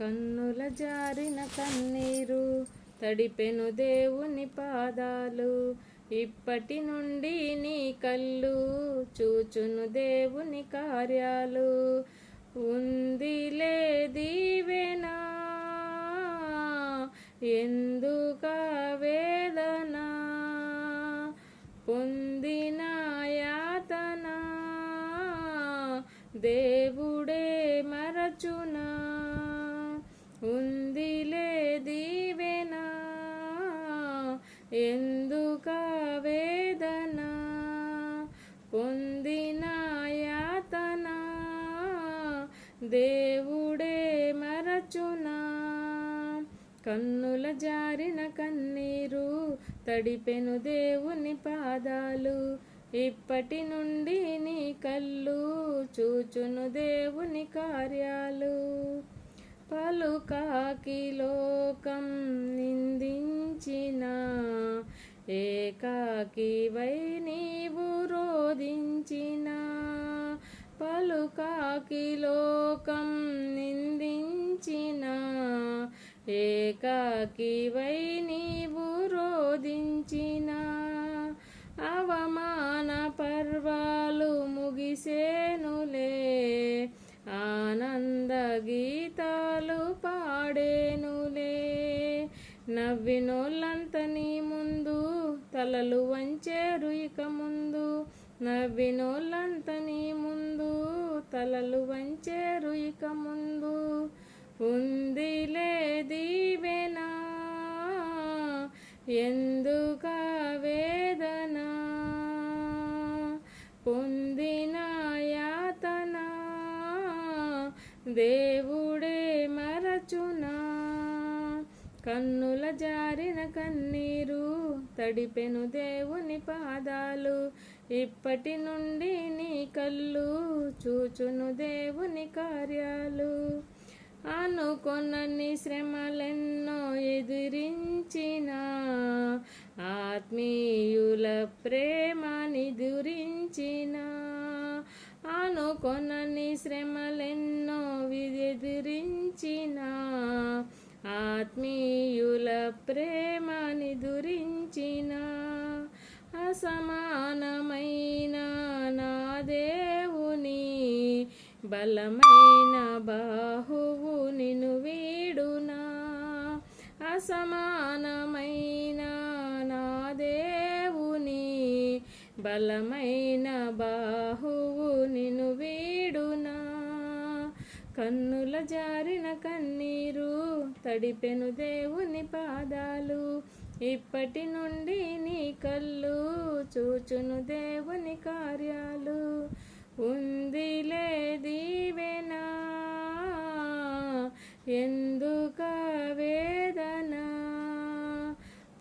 కన్నుల జారిన కన్నీరు తడిపెను దేవుని పాదాలు. ఇప్పటి నుండి నీ కళ్ళు చూచును దేవుని కార్యాలు. ఉందిలే దీవెనా ఎందుక వేదన? పొందిన యాతన దేవుడే మరచునా? ఉందిలే దీవెన ఎందుక వేదన? పొందిన యాతన దేవుడే మరచునా? కన్నుల జారిన కన్నీరు తడిపెను దేవుని పాదాలు. ఇప్పటి నుండి నీ కళ్ళు చూచును దేవుని కార్యాలు. పలుకాకి లోకం నిందించిన ఏకాకి వై నీవు రోధించిన. పలుకాకి లోకం నిందించిన ఏకాకి వై నీవు రోధించిన. అవమాన నవ్వినోళ్ళంత నీ ముందు తలలు వంచేరు ఇక ముందు. నవ్వినోళ్ళంత నీ ముందు తలలు వంచేరు ఇక ముందు. ఉందిలే దీవెనా ఎందుక వేదన? పొందిన యాతన దేవు కన్నుల జారిన కన్నీరు తడిపెను దేవుని పాదాలు. ఇప్పటి నుండి నీ కళ్ళు చూచును దేవుని కార్యాలు. అనుకొనని శ్రమలెన్నో ఎదురించిన ఆత్మీయుల ప్రేమ దురించిన. అనుకొనని శ్రమల ఆత్మీయుల ప్రేమని దురించిన అసమానమైన నా దేవుని బలమైన బాహువు నిన్ను వీడునా అసమానమైన నా దేవుని బలమైన కన్నుల జారిన కన్నీరు తడిపెను దేవుని పాదాలు. ఇప్పటి నుండి నీ కళ్ళు చూచును దేవుని కార్యాలు. ఉందిలే దీవెనా ఎందుక వేదన?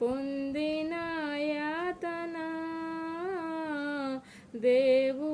పొందిన యాతన దేవు